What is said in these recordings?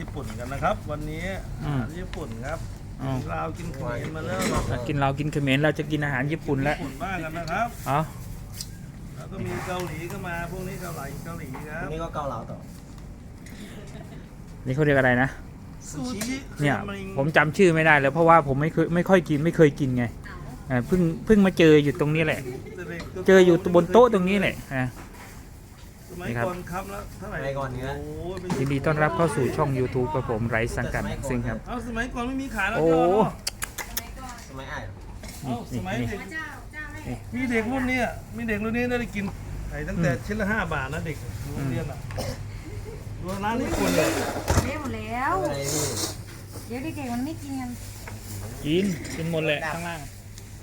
ญี่ปุ่นกันนะครับ วันนี้อือามหารญี่ปุ่นครับอ้าวลาวกินเขมรมาแล้วอะกินเรากินเขมรเราจะกินอาหารญี่ปุ่นแล้วญี่ปุ่นบ้างกันนะครับ เอ๋อแล้วก็มีเกาหลีก็มาพวกนี้เกาหลีเกาหลีครับนี่ก็เกาเหลาต่อนี่เขาเรียกอะไรนะ ซูชิเนี่ยรามิงผมจำชื่อไม่ได้แล้วเพราะว่าผมไม่เคยไม่ค่อยกินไม่เคยกินไงอ่าเพิ่งเพิ่งมาเจออยู่ตรงนี้แหละเจออยู่บนโต๊ะตรงนี้แหละอะ สมัยนี่ครับก่อนครับแล้วเท่าไหร่สมัยก่อนเนื้อ โอ้ยเป็นยินดีต้อนรับเข้าสู่ช่อง YouTube กับผมไร้สังกัดซึ่งครับ เอาสมัยก่อนไม่มีขายแล้วโอ้ เจ้าเนาะสมัยอ้ายเหรอเอ้าสมัยนี่เด็กเจ้าเจ้าแม่มีเด็กรุ่นเนี้ยมีเด็กรุ่นนี้ได้กินไข่ตั้งแต่ชิ้นละห้าบาทนะเด็กโรงเรียนอะรวร้านญี่ปุ่นเลยเลี้ยหมดแล้วอะไรพี่เดี๋ยวเด็กๆมันไม่กินกันกินกินหมดเลยข้างล่าง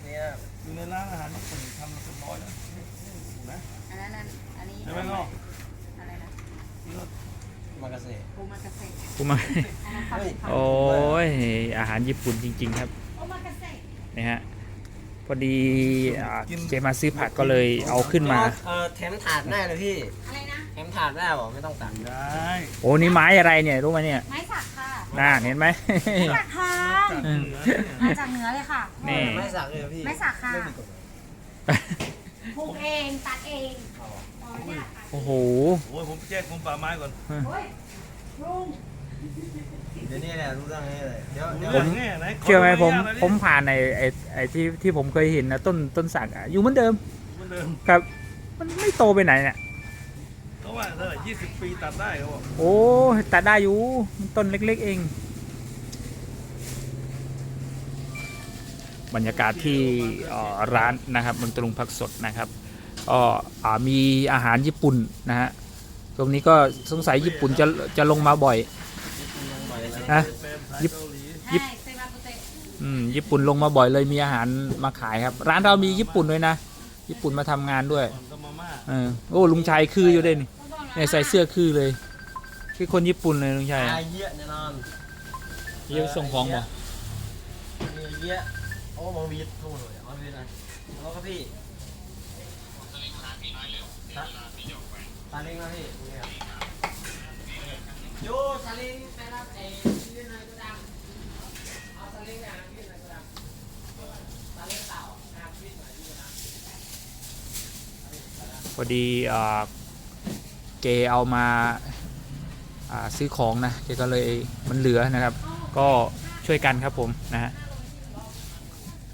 เนี่ยอยู่ในร้านอาหารญี่ปุ่นทำมาเป็นร้อยแล้วนะอันนั้นอันอันนี้ใช่ไหมเนาะอะไรนะมากาเซ่โอมากาเสะกูมาอันนั้นเขาเป็นโอ้ยอาหารญี่ปุ่นจริง ๆ ครับโอมากาเสะนี่ฮะพอดีอ่าเจมาซื้อผักก็เลยเอาขึ้นมา เออแถมถาดได้เลยพี่อะไรนะ แถมถาดได้บอกไม่ต้องตักได้โอ้นี่ไม้อะไรเนี่ยรู้ไหมเนี่ยไม้สักค่ะน่าเห็นไหม ไม้สักทองจากเหนือเนี่ยมาจากเหนือเลยค่ะ นี่ ไม่สักเลยเหรอพี่ไม่สักค่ะไม่ผิดกฎหมายปลูกเองตัดเองเอาเหรออ๋อเนี่ยค่ะ โอ้โห โอ้ยผมแจ้งกรมป่าไม้ก่อนโอ้ยลุงเดี๋ยวนี้แหละรู้เรื่องนี้เลยเดี๋ยวเดี๋ยวเรื่องแง่ไหนขเชื่อไหมดูผมใบอนุญาตหน่อยดิผมผ่านในไอ้ไอ้ที่ที่ผมเคยเห็นนะต้นต้นสักอะอยู่เหมือนเดิมเหมือนเดิมครับ มันไม่โตไปไหนเนี่ยเขาว่าเท่าไหร่ยี่สิบปีตัดได้เขาบอกโอ้ตัดได้อยู่มันต้นเล็ก ๆ เอง บรรยากาศที่เอ่อร้านนะครับเมืองตรุงผักสดนะครับ ก็อ่ามีอาหารญี่ปุ่นนะฮะตรงนี้ก็สงสัยญี่ปุ่นจะจะลงมาบ่อยนะเป็นสายยิบเกาหลียิบใช่เซมากุเตะอืมญี่ปุ่นลงมาบ่อยเลยมีอาหารมาขายครับ ร้านเรามีญี่ปุ่นด้วยนะญี่ปุ่นมาทำงานด้วยก่อนก็มาม่าเออโอ้ลุงชัยคืออยู่เด้นี่เนี่ยใส่เสื้อคือเลย คือคนญี่ปุ่นเลยลุงชัยอาอะเยอะแน่นอนเยอะส่งของบ่มีเยอะโอ้มองวีดโทษเลยเอาวีดนะแล้วก็พี่ ซาเล้งนะพี่เนี่ยโยซาเล้งไปรับไอ้ที่ไหนก็ดังเอาซาเล้งเนี่ยที่ไหนก็ดังซาเล้งเต่านะครับพี่ไหนที่ดังพอดีเอ่อเกเอามาอ่าซื้อของนะเกก็เลยมันเหลือนะครับ ก็ช่วยกันครับผมนะฮะ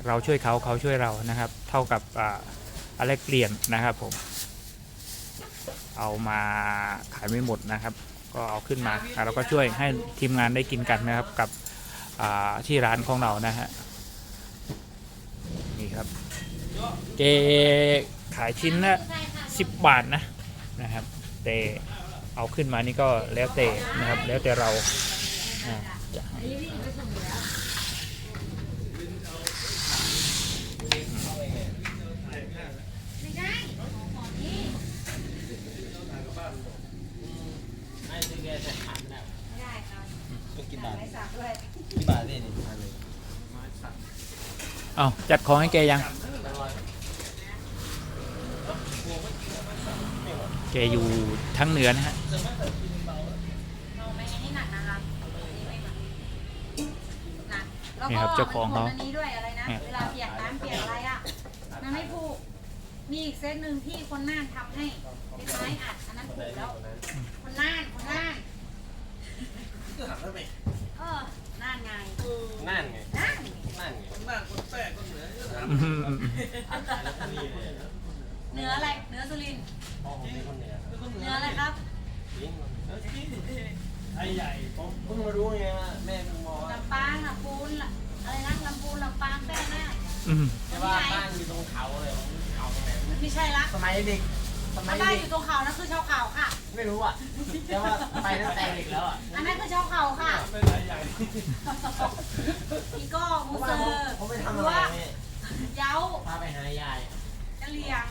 เราช่วยเขาเขาช่วยเรานะครับ เท่ากับอ่าอะไรเปลี่ยนนะครับผม เอามาขายไม่หมดนะครับ ก็เอาขึ้นมาอะเราก็ช่วยให้ทีมงานได้กินกันนะครับกับที่ร้านของเรานะฮะนี่ครับเจขายชิ้นละสิบบาทนะนะครับ แต่เอาขึ้นมานี่ก็แล้วแต่นะครับ แล้วแต่เราอ่าจะให้ ไม่ได้ของของนี่ ไม่ซื้อแกใส่ขาดไม่ได้ ไม่ได้ครับ ต้องกี่บาท ไม้สักด้วย กี่บาทพี่นี่อันนี้ เอาจัดของให้แกยัง แกอยู่ทั้งเหนือนะฮะนี่ครับเจ้าของเขาอันนี้ด้วยอะไรนะเนี่ยเวลาเปียกน้ำเปียกอะไรอะมันไม่ผูกมีอีกเซตหนึ่งที่คนน่านทำให้เป็นไม้อัดอันนั้นผูกแล้วคนน่านคนน่าน ก็หักแล้วไหม เออ น่านไง นั่นไง น่าน นั่นไง คนหน้าคนแป้คนเหนือเยอะนะ อืมอืมอืม เหนืออะไรเหนือสุรินทร์พ่อผมเป็นคนเหนือเหนืออะไรครับจริงไอ้ใหญ่ผมเพิ่งมารู้ไงว่าแม่เพิ่งบอกว่าลำปางลำพูนละอะไรนะลำพูนลำปางแป้งน่านอืมแต่ว่าบ้านอยู่ตรงเขาเลยผมเขาตรงไหนมันไม่ใช่ละสมัยเด็กสมัถ้ายบ้านอเด็กยู่ตรงเขานั่นคือชาวเขาค่ะ ไม่รู้อะแต่ว่าไปตั้งแต่เด็กแล้วอะอันนั้นคือชาวเขาค่ะ เป็นไอ้ใหญ่อีโก้มูเซอร์ผมไปทำอะไรเนี่ย เย้าพาไปหายายกะเหรียง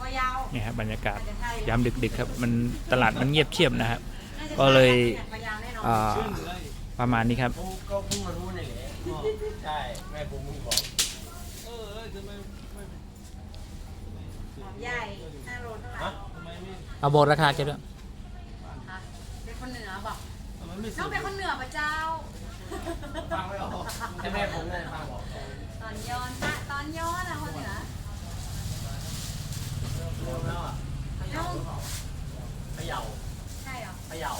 ก็เย้านี่ครับบรรยากาศน่าจะใช่ยามดึกๆครับมันตลาดมันเงียบเชียบนะครับน่าจะใช่ก็เลยกะเหรียงแน่นอนอ่าชื่อเหนืออีกประมาณนี้ครับผมก็เพิ่งมารู้นี่แหละใช่แม่ผมเพิ่งบอกเออเออทำไมไม่หอมใหญ่ห้าโลเท่าไหร่ฮะทำไมไม่เอาบอกราคาแกด้วยคะเป็นคนเหนือบอกทำไมไไม่สุน้องดเป็นคนเหนือปะเจ้าฟังไม่ออกให้แม่ผมเลยฟังบอก ตอนย้อนอะตอนย้อนอะคนเหนือรวมแล้วอะเขย่าหรือเปล่าเขย่าใช่เหรอเขย่า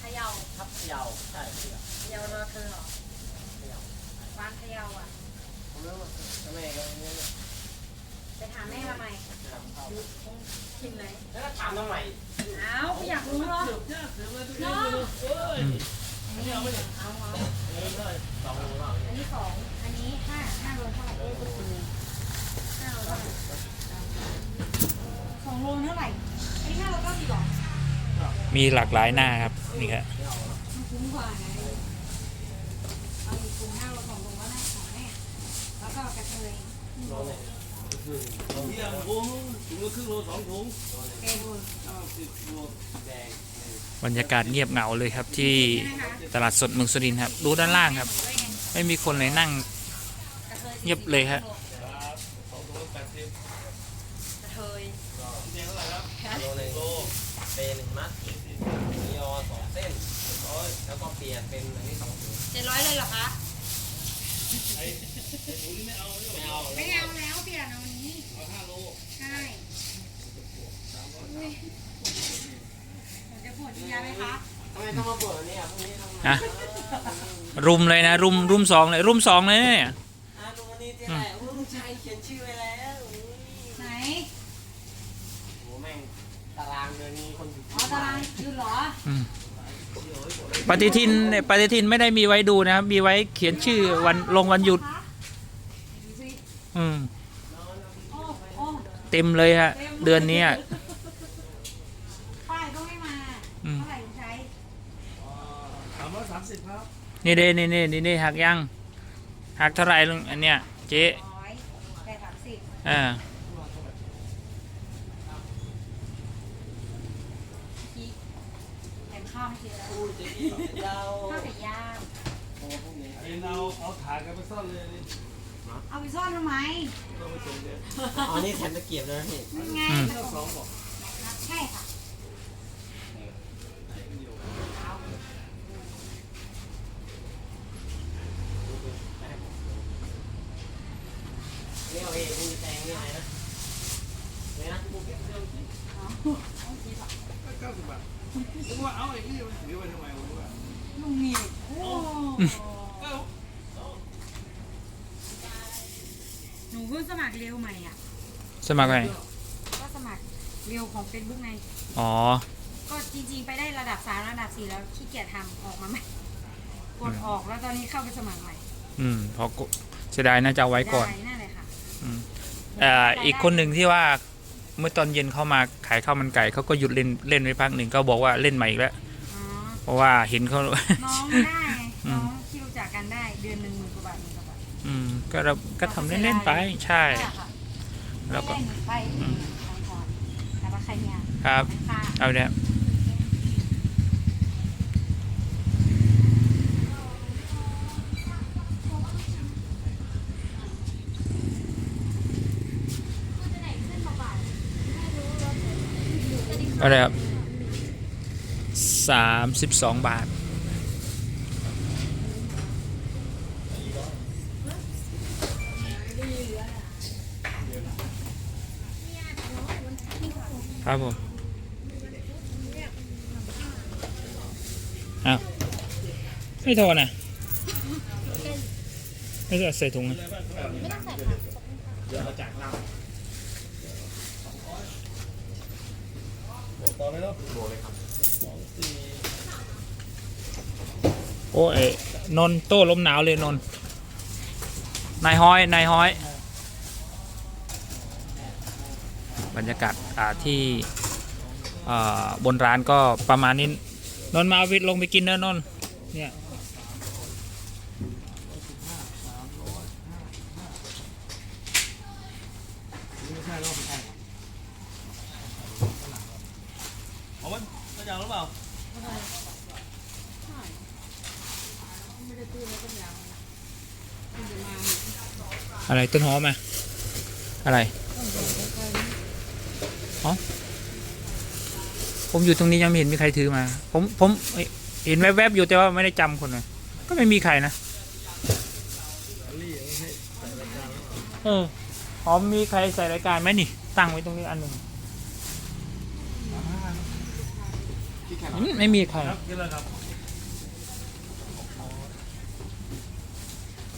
เขย่าทับเขย่าใช่เขย่าเขย่ารอเธอเหรอเขย่าบ้านเขย่าอะผมเริ่มจะแม่ก็เนี่ยไปถามแม่มาใหม่จะทำข้าวดูคงกินไหนแล้วก็ทำทำไมอ้าวไม่อยากรู้เหรอเสือกยากเสือกเลยตัวเองเนาะเลยเอ้ยอืมอันนี้เอาเอาเอาเออเลยสองโลเปล่าอันนี้สองอันนี้ ห้าห้าโลเท่าไหร่เอ๊ะก็คือห้าโลเท่าไหร่สองโลเท่าไหร่อันนี้ห้าโลเก้าสิบหรอมีหลากหลายหน้าครับนี่ครับมันคุ้มกว่าไงเอาอีกถุงห้าโลสองโลก็ได้ของแม่แล้วก็กระเทยเยี่ยมโอ้ถุงละครึ่งโลสองถุงเกบูนเก้าสิบโลแดง บรรยากาศเงียบเหงาเลยครับที่ตลาดสดเมืองสุรินทร์ครับดูด้านล่างครับ ไม่มีคนเลยนั่ง เทยเงียบเลยฮะครับสองถุงละแปดสิบกระเทยเจ๊เท่าไหร่ครับโลหนึ่งโลเป็นมัดมีอสองเส้นร้อยแล้วก็เปลี่ยนเป็นอันนี้สองถุงเจ็ดร้อยเลยเหรอคะไอ้ไอ้ถุงนี้ไม่เอาเนี่ยไม่เอาไม่เอาแล้วเปลี่ยนเอาวันนี้เอาห้าโลใช่อุ้ยผมจะปวดยาไหมคะทำไมต้องมาเบิร์เนี่ยพรุ่งนี้ทำไมฮะรุมเลยนะ รุมรุมสองเลย รุมสองเลยเนี่ย อะลุงวันนี้ที่ไหนโอ้ลุงชัยเขียนชื่อไว้แล้วอุ้ย ไหน โหแม่งตารางเดือนนี้คนอยู่ อ๋อตารางยืนเหรอ อืม ปฏิทินเนี่ยปฏิทินไม่ได้มีไว้ดูนะครับ มีไว้เขียนชื่อวันลงวันหยุดดูสิอืมโอ้โอ้เต็มเลยฮะ เดือนนี้อะป้ายก็ไม่มาอืมเท่าไหร่ลุงใช้สามร้อยสามสิบครับ นี่เด้นี่นี่นี่นี่หักยังหักเท่าไหร่ลุงอันเนี้ยเจ๊ร้อยแปดสามสิบอ่า พี่แถม ข้าวให้กินแล้วพูดจะพี่เราข้าวไก่ย่างโอ้พวกนี้ไอ้เราเอาถ่านกันไปซ่อนเลยนี่เอาไปซ่อนทำไมต้องไปส่งเด็กอ๋อนี่แถมตะเกียบเลยนะพี่นั่นไงอืมเจ้าสองบอกใช่ค่ะ นี่เอาเองมีแตงนี่อะไรนะ เนี่ยนะเก้าสิบบาทนึกว่าเอาไอ้นี่มันถือไปทำไมวะว่าลุงนี่โอ้เอ้าหนูเพิ่งสมัครเร็วใหม่อะ สมัครไงก็สมัครเร็วของ Facebook ไง อ๋อ ก็จริงๆ ไปได้ระดับสามระดับสี่แล้วขี้เกียจทำออกมาใหม่กดออกแล้วตอนนี้เข้าไปสมัครใหม่ อืมเพราะกูเสียดายน่าจะเอาไว้ก่อนได้นั่นเลยค่ะ อืมเอ่ออีกคนหนึ่งที่ว่า เมื่อตอนเย็นเข้ามาขายข้าวมันไก่เขาก็หยุดเล่นเล่นไปพักหนึ่งก็บอกว่าเล่นใหม่อีกแล้วอ๋อเพราะว่าเห็นเขา น้องไม่ได้ไงอืมน้องที่รู้จักกันได้เดือนหนึ่งหมื่นกว่าบาทหมื่นกว่าบาทอืมก็เราก็ทำเล่นๆไปใช่ใช่ค่ะแล้วก็ไม่เล่นไปอืม ทางก่อนแต่ว่าใครเนี่ยครับ ค่ะเอาเนี่ย อะไรครับสามสิบสองบาท ครับผมอ้าวไม่โทรนะไม่ใส่ใส่ถุงนะบอก ต่อเลยเนาะบอกเลยครับสองสี่โอ้เอ้นนท์โต้ลมหนาวเลยนนท์นายห้อยนายห้อย บรรยากาศอ่าที่อ่าบนร้านก็ประมาณนี้นนท์มาเอาวิทย์ลงไปกินเนอะนนท์เนี่ย ไม่ใช่เนาะเอามันมันยาวหรือเปล่า อะไรต้นหอมอะอะไรอ๋อผมอยู่ตรงนี้ยังไม่เห็นมีใครถือมา ผมผมเอ้ยเห็นแวบๆอยู่แต่ว่าไม่ได้จำคนเลยก็ไม่มีใครนะลี่เอาไว้ให้ใส่รายการแล้วเอออ๋อมีใครใส่รายการไหมนี่ ตั้งไว้ตรงนี้อันหนึ่งอืมไม่มีใคร ครับนี่แหละครับ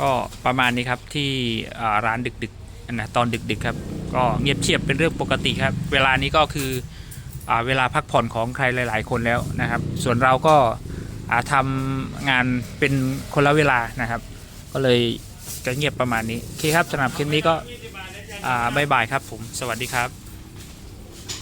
ก็ประมาณนี้ครับที่ร้านดึกๆนะตอนดึกๆครับก็เงียบเชียบเป็นเรื่องปกติครับ เวลานี้ก็คืออเวลาพักผ่อนของใครหลาย ๆ คนแล้วนะครับ ส่วนเราก็ทำงานเป็นคนละเวลานะครับ ก็เลยจะเงียบประมาณนี้โอเคครับสำหรับคลิปนี้ก็บายบายครับผม สวัสดีครับ